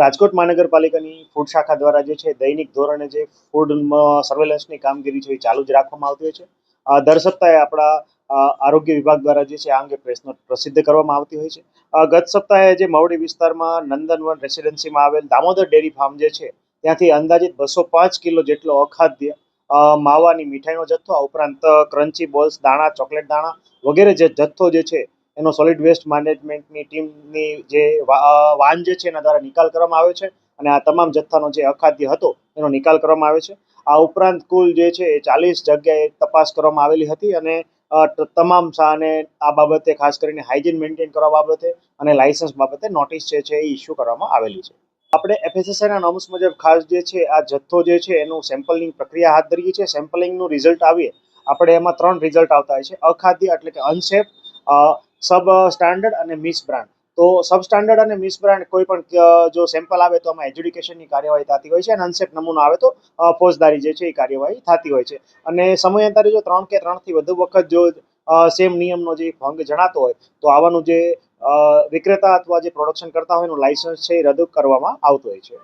રાજકોટ મહાનગરપાલિકાની ફૂડ શાખા દ્વારા જે છે દૈનિક ધોરણે જે ફૂડ સર્વેલન્સની કામગીરી છે એ ચાલુ જ રાખવામાં આવતી હોય છે. દર સપ્તાહે આપણા આરોગ્ય વિભાગ દ્વારા જે છે આ અંગે પ્રેસ નોટ પ્રસિદ્ધ કરવામાં આવતી હોય છે. ગત સપ્તાહે જે મવડી વિસ્તારમાં નંદનવન રેસિડેન્સીમાં આવેલ દામોદર ડેરી ફાર્મ જે છે ત્યાંથી અંદાજિત બસો પાંચ કિલો જેટલો અખાદ્ય માવાની મીઠાઈનો જથ્થો, આ ઉપરાંત ક્રન્ચી બોલ્સ દાણા ચોકલેટ દાણા વગેરે જે જથ્થો જે છે એનો સોલિડ વેસ્ટ મેનેજમેન્ટની ટીમની જે વાન જે છે એના દ્વારા નિકાલ કરવામાં આવ્યો છે અને આ તમામ જથ્થાનો જે અખાદ્ય હતો એનો નિકાલ કરવામાં આવ્યો છે. આ ઉપરાંત કુલ જે છે એ ચાલીસ જગ્યાએ તપાસ કરવામાં આવેલી હતી અને તમામ સાને આ બાબતે ખાસ કરીને હાઇજીન મેન્ટેન કરવા બાબતે અને લાયસન્સ બાબતે નોટિસ જે છે એ ઇસ્યુ કરવામાં આવેલી છે. આપણે એફએસએસઆઈના નોમ્સ મુજબ ખાસ જે છે આ જથ્થો જે છે એનું સેમ્પલિંગ પ્રક્રિયા હાથ ધરીએ છીએ. સેમ્પલિંગનું રિઝલ્ટ આવીએ. આપણે એમાં ત્રણ રિઝલ્ટ આવતા હોય છે. અખાદ્ય એટલે કે અનસેફ સબ સ્ટાન્ડર્ડ અને મિસ બ્રાન્ડ. તો સબ સ્ટાન્ડર્ડ અને મિસ બ્રાન્ડ કોઈ પણ જો સેમ્પલ આવે તો આમાં એજ્યુડિકેશનની કાર્યવાહી થતી હોય છે અને અનસેફ નમૂનો આવે તો ફોજદારી જે છે એ કાર્યવાહી થતી હોય છે. અને સમયાંતરે જો ત્રણ કે ત્રણથી વધુ વખત જો સેમ નિયમનો જે ભંગ જણાતો હોય, તો આવાનું જે વિક્રેતા અથવા જે પ્રોડક્શન કરતા હોય એનું લાયસન્સ છે એ રદ કરવામાં આવતું હોય છે.